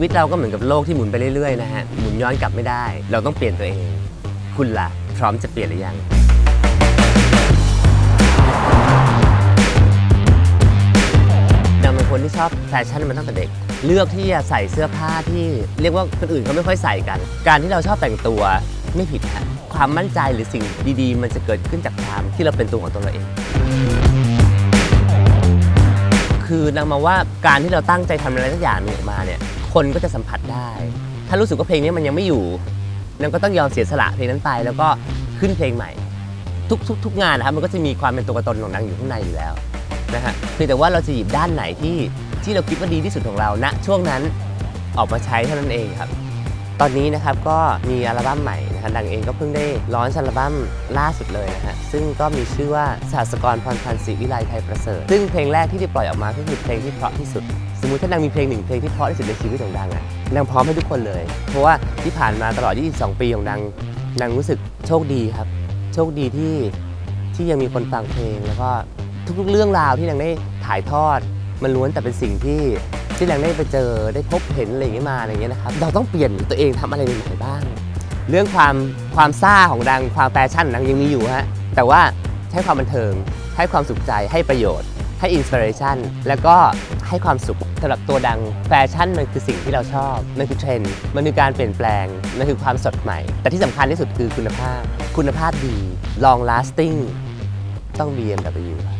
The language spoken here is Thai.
ชีวิตเราก็เหมือนกับโลกที่หมุนไปเรื่อยๆนะฮะ หมุนย้อนกลับไม่ได้ เราต้องเปลี่ยนตัวเอง คุณล่ะ พร้อมจะเปลี่ยนหรือยัง ดังเป็นคนที่ชอบแฟชั่นมาตั้งแต่เด็ก เลือกที่จะใส่เสื้อผ้าที่เรียกว่าคนอื่นเขาไม่ค่อยใส่กัน การที่เราชอบแต่งตัวไม่ผิดฮะความมั่นใจหรือสิ่งดีๆ มันจะเกิดขึ้นจากความที่เราเป็นตัวของตัวเราเองคือนางมาว่าการที่เราตั้งใจทำอะไรสักอย่างหนึ่งออกมาเนี่ย คนก็จะสัมผัสได้ ถ้ารู้สึกว่าเพลงนี้มันยังไม่อยู่นางก็ต้องยอมเสียสละเพลงนั้นไป แล้วก็ขึ้นเพลงใหม่ ทุกทุกทุกงานนะครับมันก็จะมีความเป็นตัวตนของนางอยู่ข้างในอยู่แล้วนะฮะคือแต่ว่าเราจะหยิบด้านไหนที่ที่เราคิดว่าดีที่สุดของเราณช่วงนั้นออกมาใช้เท่านั้นเองครับ ตอนนี้นะครับก็มีอัลบั้มใหม่นะฮะดังเองก็เพิ่งได้ร้อนอัลบั้มล่าสุดเลยนะฮะซึ่งก็มีชื่อว่าสหัสกรพรพันธ์ศรีวิไลไทยประเสริฐ ซึ่งเพลงแรกที่ได้ปล่อยออกมาก็คือเพลงที่เพราะที่สุด สมมุติถ้านางมีเพลงหนึ่งเพลงที่เพราะที่สุดในชีวิตของดังอะนางพร้อมให้ทุกคนเลย เพราะว่าที่ผ่านมาตลอด 22 ปีของดังนางรู้สึกโชคดีครับ โชคดีที่ที่ยังมีคนฟังเพลงแล้วก็ทุกๆเรื่องราวที่นางได้ถ่ายทอด มันล้วนแต่เป็นสิ่งที่ ที่นางได้ไปเจอได้พบเห็นอะไรอย่างเงี้ยมาอะไรเงี้ยนะครับเราต้องเปลี่ยนตัวเองทำอะไรใหม่ๆบ้าง เรื่องความความซ่าของดังความแฟชั่นดังยังมีอยู่ฮะแต่ว่าให้ความบันเทิงให้ความสุขใจให้ประโยชน์ให้อินสปิเรชันแล้วก็ให้ความสุขสำหรับตัวดังแฟชั่นมันคือสิ่งที่เราชอบ มันคือเทรนด์มันคือการเปลี่ยนแปลง มันคือความสดใหม่ แต่ที่สำคัญที่สุดคือคุณภาพ คุณภาพดี long lasting ต้อง BMW ครับ